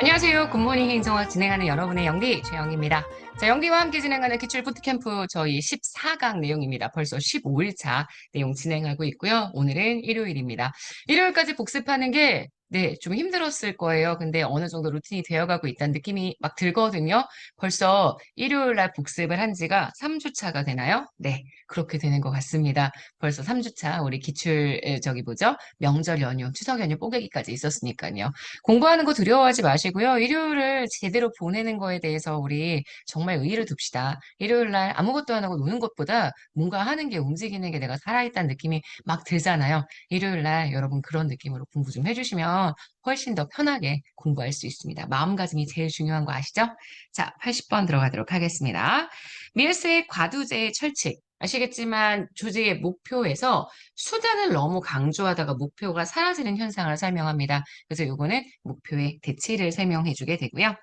안녕하세요. 굿모닝 행정학 진행하는 여러분의 영디 최영입니다. 자, 영디와 함께 진행하는 기출 부트캠프 저희 14강 내용입니다. 벌써 15일차 내용 진행하고 있고요. 오늘은 일요일입니다. 일요일까지 복습하는 게 네, 좀 힘들었을 거예요. 근데 어느 정도 루틴이 되어가고 있다는 느낌이 막 들거든요. 벌써 일요일 날 복습을 한 지가 3주 차가 되나요? 네, 그렇게 되는 것 같습니다. 벌써 3주 차 우리 기출 에, 저기 뭐죠? 명절 연휴, 추석 연휴 뽀개기까지 있었으니까요. 공부하는 거 두려워하지 마시고요. 일요일을 제대로 보내는 거에 대해서 우리 정말 의의를 둡시다. 일요일 날 아무것도 안 하고 노는 것보다 뭔가 하는 게 움직이는 게 내가 살아있다는 느낌이 막 들잖아요. 일요일 날 여러분 그런 느낌으로 공부 좀 해주시면 훨씬 더 편하게 공부할 수 있습니다. 마음가짐이 제일 중요한 거 아시죠? 자, 80번 들어가도록 하겠습니다. 밀스의 과두제의 철칙. 아시겠지만 조직의 목표에서 수단을 너무 강조하다가 목표가 사라지는 현상을 설명합니다. 그래서 요거는 목표의 대치를 설명해 주게 되고요.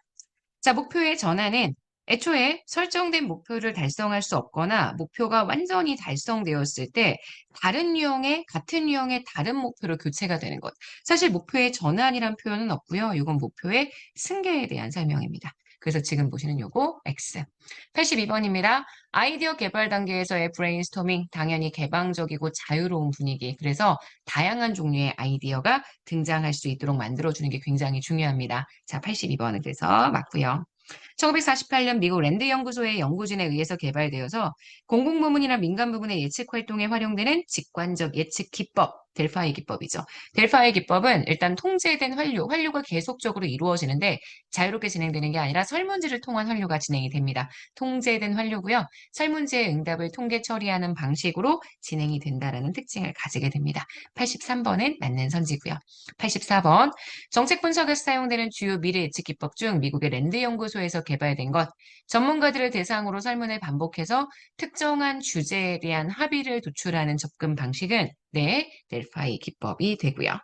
자, 목표의 전환은 애초에 설정된 목표를 달성할 수 없거나 목표가 완전히 달성되었을 때 다른 유형의 같은 유형의 다른 목표로 교체가 되는 것. 사실 목표의 전환이란 표현은 없고요. 이건 목표의 승계에 대한 설명입니다. 그래서 지금 보시는 요거 X. 82번입니다. 아이디어 개발 단계에서의 브레인스토밍, 당연히 개방적이고 자유로운 분위기. 그래서 다양한 종류의 아이디어가 등장할 수 있도록 만들어주는 게 굉장히 중요합니다. 자, 82번은 그래서 맞고요. 1948년 미국 랜드 연구소의 연구진에 의해서 개발되어서 공공 부문이나 민간 부문의 예측 활동에 활용되는 직관적 예측 기법, 델파이 기법이죠. 델파이 기법은 일단 통제된 환류, 환류가 계속적으로 이루어지는데 자유롭게 진행되는 게 아니라 설문지를 통한 환류가 진행이 됩니다. 통제된 환류고요. 설문지의 응답을 통계 처리하는 방식으로 진행이 된다라는 특징을 가지게 됩니다. 83번은 맞는 선지고요. 84번 정책 분석에서 사용되는 주요 미래 예측 기법 중 미국의 랜드 연구소에서 개발된 것 전문가들을 대상으로 설문을 반복해서 특정한 주제에 대한 합의를 도출하는 접근 방식은 네, 델파이 기법이 되고요.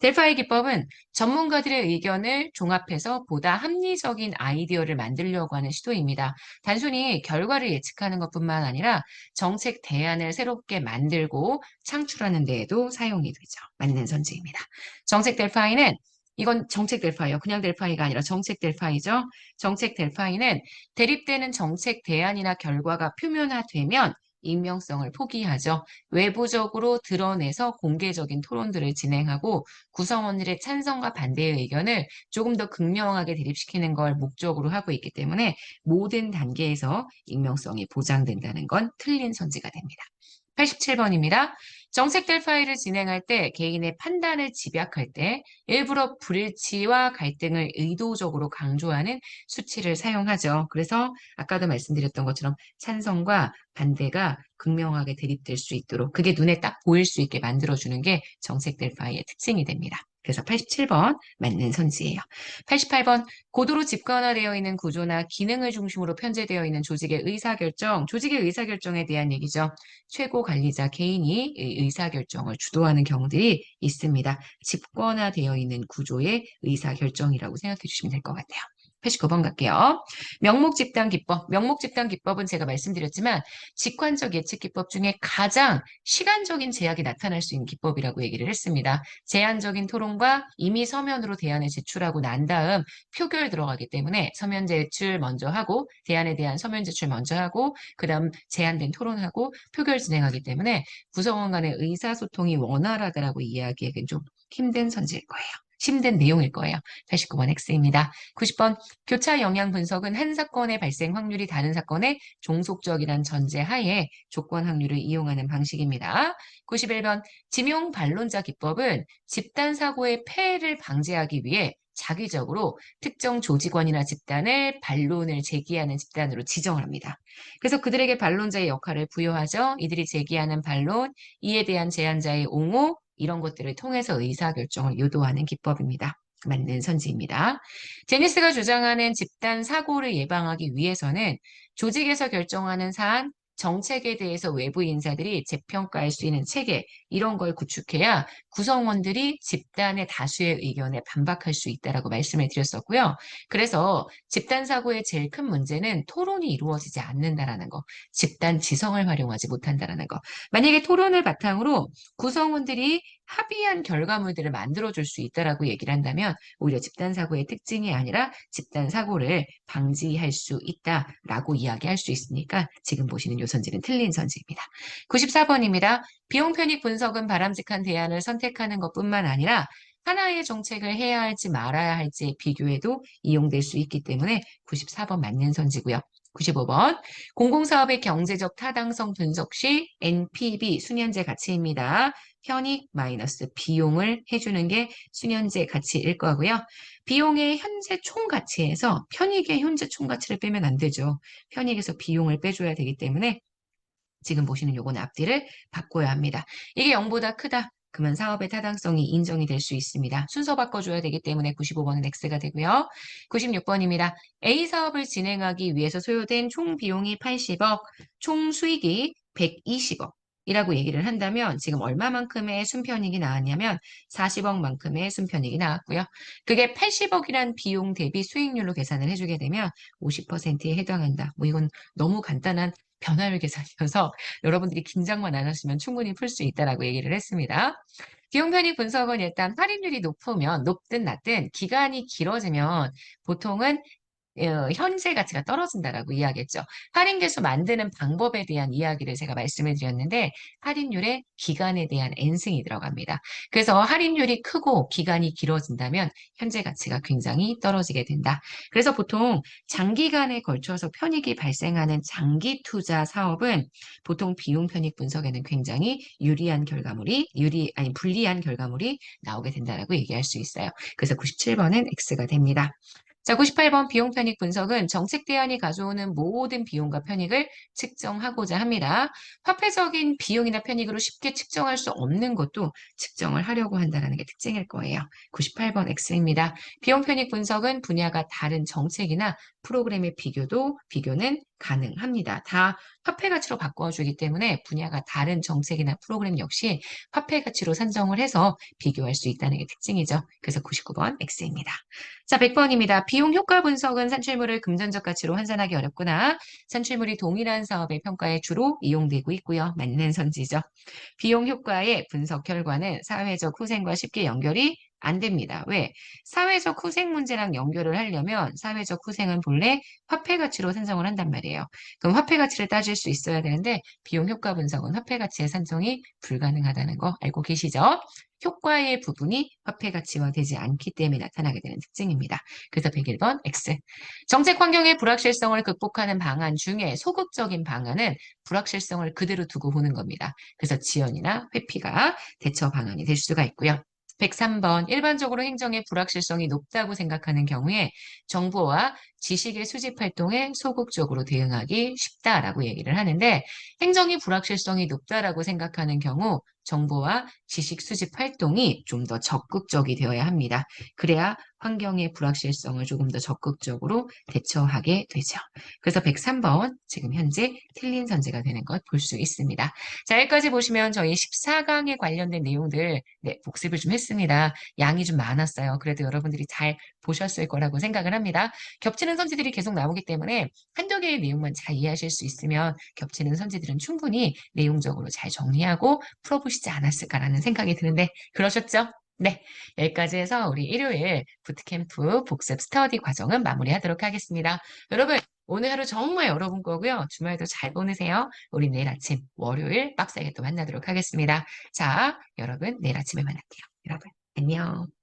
델파이 기법은 전문가들의 의견을 종합해서 보다 합리적인 아이디어를 만들려고 하는 시도입니다. 단순히 결과를 예측하는 것뿐만 아니라 정책 대안을 새롭게 만들고 창출하는 데에도 사용이 되죠. 맞는 선지입니다. 정책 델파이는 이건 정책 델파이요. 그냥 델파이가 아니라 정책 델파이죠. 정책 델파이는 대립되는 정책 대안이나 결과가 표면화되면 익명성을 포기하죠. 외부적으로 드러내서 공개적인 토론들을 진행하고 구성원들의 찬성과 반대의 의견을 조금 더 극명하게 대립시키는 걸 목적으로 하고 있기 때문에 모든 단계에서 익명성이 보장된다는 건 틀린 선지가 됩니다. 87번입니다. 정책 델파이를 진행할 때 개인의 판단을 집약할 때 일부러 불일치와 갈등을 의도적으로 강조하는 수치를 사용하죠. 그래서 아까도 말씀드렸던 것처럼 찬성과 반대가 극명하게 대립될 수 있도록 그게 눈에 딱 보일 수 있게 만들어주는 게 정책 델파이의 특징이 됩니다. 그래서 87번 맞는 선지예요. 88번 고도로 집권화되어 있는 구조나 기능을 중심으로 편제되어 있는 조직의 의사결정, 조직의 의사결정에 대한 얘기죠. 최고 관리자 개인이 의사결정을 주도하는 경우들이 있습니다. 집권화되어 있는 구조의 의사결정이라고 생각해 주시면 될 것 같아요. 89번 갈게요. 명목 집단 기법. 명목 집단 기법은 제가 말씀드렸지만 직관적 예측 기법 중에 가장 시간적인 제약이 나타날 수 있는 기법이라고 얘기를 했습니다. 제한적인 토론과 이미 서면으로 대안을 제출하고 난 다음 표결 들어가기 때문에 서면 제출 먼저 하고 대안에 대한 서면 제출 먼저 하고 그 다음 제한된 토론하고 표결 진행하기 때문에 구성원 간의 의사소통이 원활하다라고 이야기하기엔 좀 힘든 선지일 거예요. 힘든 내용일 거예요. 89번 X입니다. 90번 교차 영향 분석은 한 사건의 발생 확률이 다른 사건의 종속적이란 전제 하에 조건 확률을 이용하는 방식입니다. 91번 지명 반론자 기법은 집단 사고의 폐해를 방지하기 위해 자기적으로 특정 조직원이나 집단을 반론을 제기하는 집단으로 지정을 합니다. 그래서 그들에게 반론자의 역할을 부여하죠. 이들이 제기하는 반론, 이에 대한 제안자의 옹호, 이런 것들을 통해서 의사결정을 유도하는 기법입니다. 맞는 선지입니다. 제니스가 주장하는 집단 사고를 예방하기 위해서는 조직에서 결정하는 사안, 정책에 대해서 외부 인사들이 재평가할 수 있는 체계 이런 걸 구축해야 구성원들이 집단의 다수의 의견에 반박할 수 있다라고 말씀을 드렸었고요. 그래서 집단 사고의 제일 큰 문제는 토론이 이루어지지 않는다라는 거, 집단 지성을 활용하지 못한다라는 거. 만약에 토론을 바탕으로 구성원들이 합의한 결과물들을 만들어줄 수 있다라고 얘기를 한다면 오히려 집단 사고의 특징이 아니라 집단 사고를 방지할 수 있다라고 이야기할 수 있으니까 지금 보시는 요 선지는 틀린 선지입니다. 94번입니다. 비용 편익 분석은 바람직한 대안을 선택하는 것뿐만 아니라 하나의 정책을 해야 할지 말아야 할지 비교에도 이용될 수 있기 때문에 94번 맞는 선지고요. 95번 공공사업의 경제적 타당성 분석 시 NPV 수년제 가치입니다. 편익 마이너스 비용을 해주는 게 수년제 가치일 거고요. 비용의 현재 총 가치에서 편익의 현재 총 가치를 빼면 안 되죠. 편익에서 비용을 빼줘야 되기 때문에 지금 보시는 요거는 앞뒤를 바꿔야 합니다. 이게 0보다 크다. 그러면 사업의 타당성이 인정이 될 수 있습니다. 순서 바꿔줘야 되기 때문에 95번은 X가 되고요. 96번입니다. A 사업을 진행하기 위해서 소요된 총 비용이 80억, 총 수익이 120억. 이라고 얘기를 한다면 지금 얼마만큼의 순편익이 나왔냐면 40억만큼의 순편익이 나왔고요. 그게 80억이란 비용 대비 수익률로 계산을 해주게 되면 50%에 해당한다. 뭐 이건 너무 간단한 변화율 계산이어서 여러분들이 긴장만 안 하시면 충분히 풀 수 있다라고 얘기를 했습니다. 비용 편익 분석은 일단 할인율이 높으면 높든 낮든 기간이 길어지면 보통은 어, 현재 가치가 떨어진다라고 이야기했죠. 할인 개수 만드는 방법에 대한 이야기를 제가 말씀을 드렸는데 할인율에 기간에 대한 N승이 들어갑니다. 그래서 할인율이 크고 기간이 길어진다면 현재 가치가 굉장히 떨어지게 된다. 그래서 보통 장기간에 걸쳐서 편익이 발생하는 장기 투자 사업은 보통 비용 편익 분석에는 굉장히 유리한 결과물이 유리 아니 불리한 결과물이 나오게 된다라고 얘기할 수 있어요. 그래서 97번은 X가 됩니다. 자, 98번 비용 편익 분석은 정책 대안이 가져오는 모든 비용과 편익을 측정하고자 합니다. 화폐적인 비용이나 편익으로 쉽게 측정할 수 없는 것도 측정을 하려고 한다는 게 특징일 거예요. 98번 X입니다. 비용 편익 분석은 분야가 다른 정책이나 프로그램의 비교도 비교는 가능합니다. 다 화폐 가치로 바꿔주기 때문에 분야가 다른 정책이나 프로그램 역시 화폐 가치로 산정을 해서 비교할 수 있다는 게 특징이죠. 그래서 99번 X입니다. 자, 100번입니다. 비용 효과 분석은 산출물을 금전적 가치로 환산하기 어렵구나. 산출물이 동일한 사업의 평가에 주로 이용되고 있고요. 맞는 선지죠. 비용 효과의 분석 결과는 사회적 후생과 쉽게 연결이 안 됩니다. 왜? 사회적 후생 문제랑 연결을 하려면 사회적 후생은 본래 화폐 가치로 산정을 한단 말이에요. 그럼 화폐 가치를 따질 수 있어야 되는데 비용 효과 분석은 화폐 가치의 산정이 불가능하다는 거 알고 계시죠? 효과의 부분이 화폐 가치화 되지 않기 때문에 나타나게 되는 특징입니다. 그래서 101번 X. 정책 환경의 불확실성을 극복하는 방안 중에 소극적인 방안은 불확실성을 그대로 두고 보는 겁니다. 그래서 지연이나 회피가 대처 방안이 될 수가 있고요. 103번 일반적으로 행정의 불확실성이 높다고 생각하는 경우에 정보와 지식의 수집 활동에 소극적으로 대응하기 쉽다라고 얘기를 하는데 행정이 불확실성이 높다라고 생각하는 경우 정보와 지식 수집 활동이 좀 더 적극적이 되어야 합니다. 그래야 환경의 불확실성을 조금 더 적극적으로 대처하게 되죠. 그래서 103번 지금 현재 틀린 선제가 되는 것 볼 수 있습니다. 자, 여기까지 보시면 저희 14강에 관련된 내용들 네, 복습을 좀 했습니다. 양이 좀 많았어요. 그래도 여러분들이 잘 보셨을 거라고 생각을 합니다. 겹치는 선지들이 계속 나오기 때문에 한두 개의 내용만 잘 이해하실 수 있으면 겹치는 선지들은 충분히 내용적으로 잘 정리하고 풀어보시지 않았을까라는 생각이 드는데 그러셨죠? 네, 여기까지 해서 우리 일요일 부트캠프 복습 스터디 과정은 마무리하도록 하겠습니다. 여러분, 오늘 하루 정말 여러분 거고요. 주말도 잘 보내세요. 우리 내일 아침 월요일 빡세게 또 만나도록 하겠습니다. 자, 여러분 내일 아침에 만날게요. 여러분, 안녕.